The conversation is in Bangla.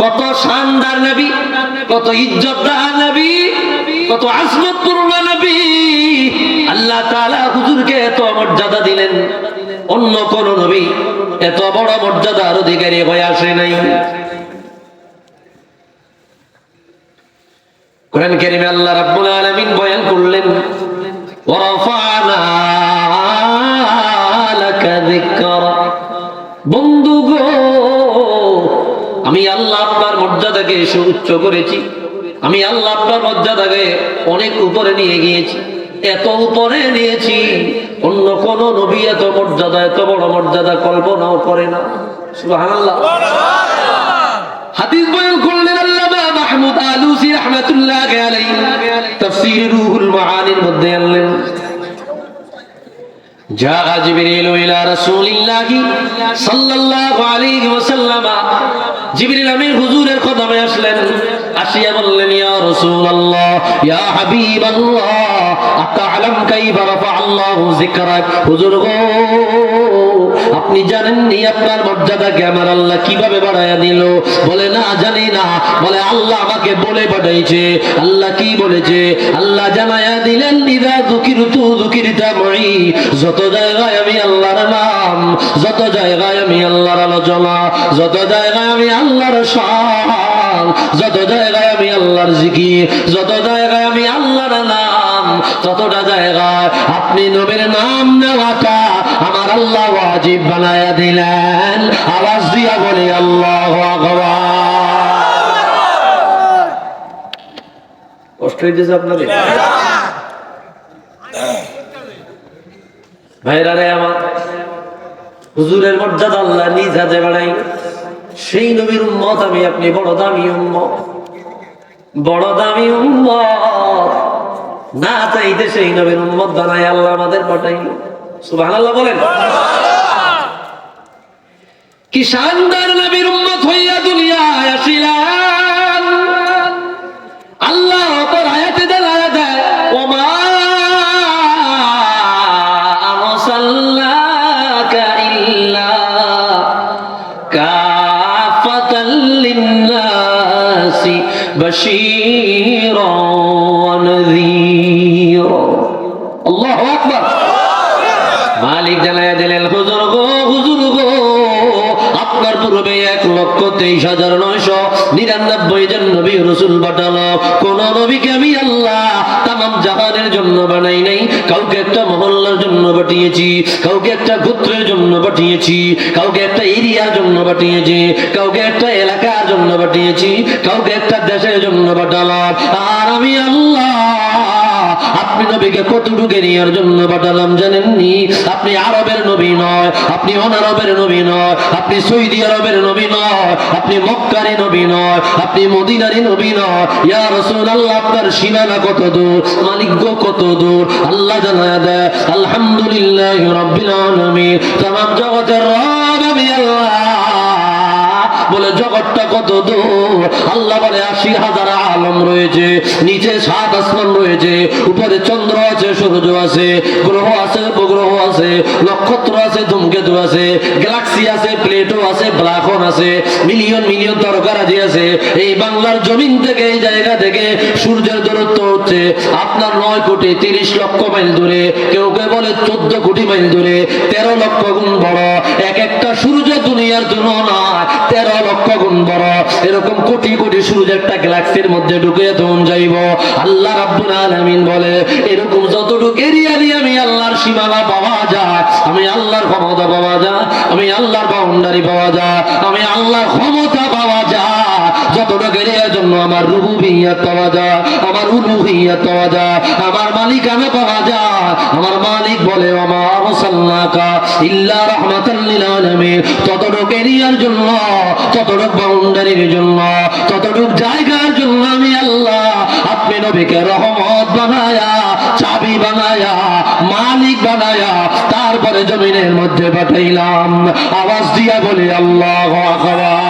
কত শানদার নবী, কত ইজ্জতদার নবী, কত নবী। আল্লাহ হুজুরকে এত মর্যাদা দিলেন। অন্য কোন নবী এত বড় মর্যাদার অধিকারী হয়ে আসে নাই। কোরআন আল্লাহ রাব্বুল আলামিন বয়ান করলেন লাকা মর্যাদাকে সুউচ্চ করেছি আমি আল্লাহ আপনার মর্যাদাকে অনেক উপরে নিয়ে গিয়েছি এত উপরে নিয়েছি অন্য কোন নবী এত মর্যাদা এত বড় মর্যাদা কল্পনাও করে না সুবহানাল্লাহ হাদিস বয়ান করলেন আল্লামা মাহমুদ আলুসি রাহমাতুল্লাহ আলাইহি তাফসীর রুহুল মাআনির মধ্যে আনলেন جاء جبريل إلى رسول الله صلى الله عليه وسلم জিবরিল আমির হুজুরের কদমে আসলেন। আসিয়া বললেন, ইয়া রাসূলুল্লাহ, ইয়া হাবিবাল্লাহ আতা'লাম কাইফা রাফা আল্লাহু যিকরাক? হুজুর গো, আপনি জানেন নি আপনার মর্যাদাকে আমার আল্লাহ কীভাবে বাড়ায়া দিল বলে, না, জানি না। বলে, আল্লাহ আমাকে বলে পাঠাইছে। আল্লাহ কি বলেছে? আল্লাহ জানায়া দিলেন ইদা যুকিরতু যুকিরতা মাই যত জায়গায় আমি আল্লাহর নাম যত জায়গায় আমি আল্লাহর আলোচনা যত জায়গায় আমি আল্লাহর শান যত জায়গায় আমি আল্লাহর জিকির যত জায়গায় আমি আল্লাহর নাম ততটা জায়গায় আপনি নবীর নাম নেওয়াটা আমার আল্লাহ ওয়াজিব বানায়া দিলেন। আওয়াজ দিয়া বলি আল্লাহ কষ্ট হইতেছে আপনাদের? ভাইরা রে আমার হুজুরের মর্যাদা আল্লাহ নিজ হাতে বাড়াই। সেই নবীর উম্মত আমি আপনি বড় দামি উম্মত। বড় দামি উম্মত। না চাইতে সেই নবীর উম্মত বানাই আল্লাহ আমাদের পাঠাই। সুবহানাল্লাহ বলেন। কি শানদার নবীর উম্মত হইয়া দুনিয়ায় আসিলাম। বাশীরা ونذيرا. الله আল্লাহু মালিক জানায় দিলেন, হুজুর গো হুজুর গো, আপনার পূর্বে এক লক্ষ তেইশ হাজার নয়শো নিরানব্বই জন নবী রসুল পাঠালো। কোন নবীকে আমি জাহানের জন্য বানাই নাই, কাউকে একটা মহল্লার জন্য পাঠিয়েছি, কাউকে একটা গোত্রের জন্য পাঠিয়েছি, কাউকে একটা এরিয়ার জন্য পাঠিয়েছি, কাউকে একটা এলাকার জন্য পাঠিয়েছি, কাউকে একটা দেশের জন্য পাঠালাম। আর আমি আল্লাহ আপনি নবীকে কতটুকু নেওয়ার জন্য পাঠালাম জানেননি? আপনি আরবের নবী নয়, আপনি অনারবের নবী নয়, আপনি সৌদি আরবের নবী নয়, আপনি মক্কারি নবী নয়, আপনি মদিনারি নবী নয়। ইয়া রাসূলুল্লাহ, আপনার সীমানা কত দূর? মালিক গো, কত দূর? আল্লাহ জানায় দেয়, আলহামদুলিল্লাহ রাব্বিল আলামিন। তামাম জগতের রব আমি আল্লাহ। কত দূর? আল্লাহ বলে, আশি হাজার আলম রয়েছে, নিচে সাত আসমান রয়েছে, উপরে চন্দ্র আছে, সূর্য আছে, গ্রহ আছে, উপগ্রহ আছে, নক্ষত্র আছে, ধূমকেতু আছে, গ্যালাক্সি আছে, প্লেটো আছে ব্ল্যাক আছে, মিলিয়ন মিলিয়ন তরকারাজি আছে। এই বাংলার জমিন থেকে, এই জায়গা থেকে সূর্যের দূরত্ব হচ্ছে আপনার নয় কোটি তিরিশ লক্ষ মাইল দূরে। কেউ কেউ বলে চোদ্দ কোটি মাইল দূরে। তেরো লক্ষ গুণ বড়। এক একটা সূর্য দুনিয়ার জন্য নয় তেরো লক্ষ গুণ বড় এরকম কোটি কোটি সূর্য একটা গ্যালাক্সির মধ্যে ঢুকে তখন যাইব। আল্লাহ রাব্বুল আলামিন বলে, এরকম যতটুকু এরিয়া দিয়ে আমি আল্লাহর সীমানা পাওয়া যায় আমি আল্লাহর ক্ষমতা পাওয়া যায় আমি আল্লাহর বাউন্ডারি পাওয়া যায় আমি আল্লাহর ক্ষমতা পাওয়া যায় যতটুকু এরিয়ার জন্য আমার রুবুবিয়ত পাওয়া যায় আমার উলুহিয়ত পাওয়া যায় আমার মালিকানা পাওয়া যায় আমার মালিক বলে আমার সাল্লাকা ইল্লা আলামিন। ততটুকু জন্য, ততটুক বাউন্ডারির জন্য, ততটুক জায়গার জন্য আমি আল্লাহ, আপনি নবীকে রহমত বানায়া, চাবি বানায়া, মালিক বানায়া, তারপরে জমিনের মধ্যে পাঠাইলাম। আওয়াজ দিয়া বলি, আল্লাহ আকবার।